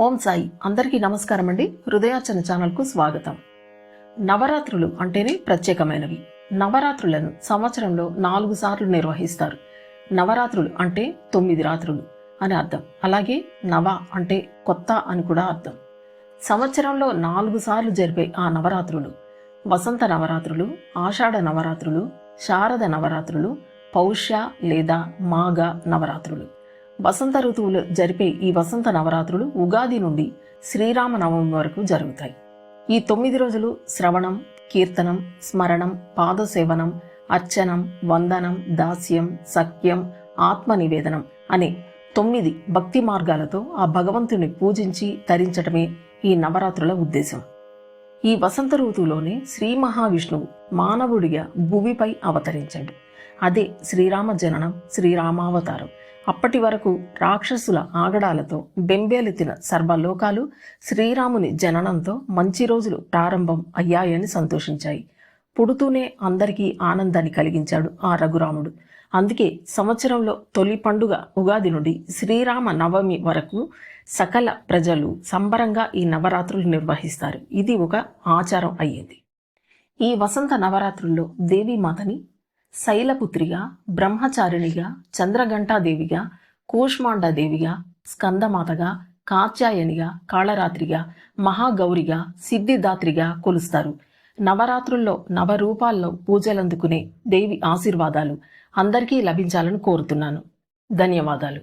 ఓం సాయి. అందరికీ నమస్కారం అండి. హృదయార్చన ఛానల్కు స్వాగతం. నవరాత్రులు అంటేనే ప్రత్యేకమైనవి. నవరాత్రులను సంవత్సరంలో నాలుగు సార్లు నిర్వహిస్తారు. నవరాత్రులు అంటే తొమ్మిది రాత్రులు అని అర్థం. అలాగే నవ అంటే కొత్త అని కూడా అర్థం. సంవత్సరంలో నాలుగు సార్లు జరిపే ఆ నవరాత్రులు వసంత నవరాత్రులు ఆషాఢ నవరాత్రులు శారద నవరాత్రులు పౌష్య లేదా మాఘ నవరాత్రులు. వసంత ఋతువులు జరిపే ఈ వసంత నవరాత్రులు ఉగాది నుండి శ్రీరామ నవమి వరకు జరుగుతాయి. ఈ తొమ్మిది రోజులు శ్రవణం కీర్తనం స్మరణం పాదసేవనం అర్చనం వందనం దాస్యం సఖ్యం ఆత్మ నివేదనం అనే తొమ్మిది భక్తి మార్గాలతో ఆ భగవంతుని పూజించి తరించటమే ఈ నవరాత్రుల ఉద్దేశం. ఈ వసంత ఋతువులోనే శ్రీ మహావిష్ణువు మానవుడిగా భూమిపై అవతరించాడు. అదే శ్రీరామ జననం శ్రీరామావతారం. అప్పటి వరకు రాక్షసుల ఆగడాలతో బెంబేలెత్తిన సర్వలోకాలు శ్రీరాముని జననంతో మంచి రోజులు ప్రారంభం అయ్యాయని సంతోషించాయి. పుడుతూనే అందరికీ ఆనందాన్ని కలిగించాడు ఆ రఘురాముడు. అందుకే సంవత్సరంలో తొలి పండుగ ఉగాది నుండి శ్రీరామ నవమి వరకు సకల ప్రజలు సంబరంగా ఈ నవరాత్రులు నిర్వహిస్తారు. ఇది ఒక ఆచారం అయ్యింది. ఈ వసంత నవరాత్రుల్లో దేవీమాతని శైలపుత్రిగా బ్రహ్మచారిణిగా చంద్రఘంటాదేవిగా కూష్మాండాదేవిగా స్కందమాతగా కాత్యాయనిగా కాళరాత్రిగా మహాగౌరిగా సిద్ధిదాత్రిగా కొలుస్తారు. నవరాత్రుల్లో నవరూపాల్లో పూజలందుకునే దేవి ఆశీర్వాదాలు అందరికీ లభించాలని కోరుతున్నాను. ధన్యవాదాలు.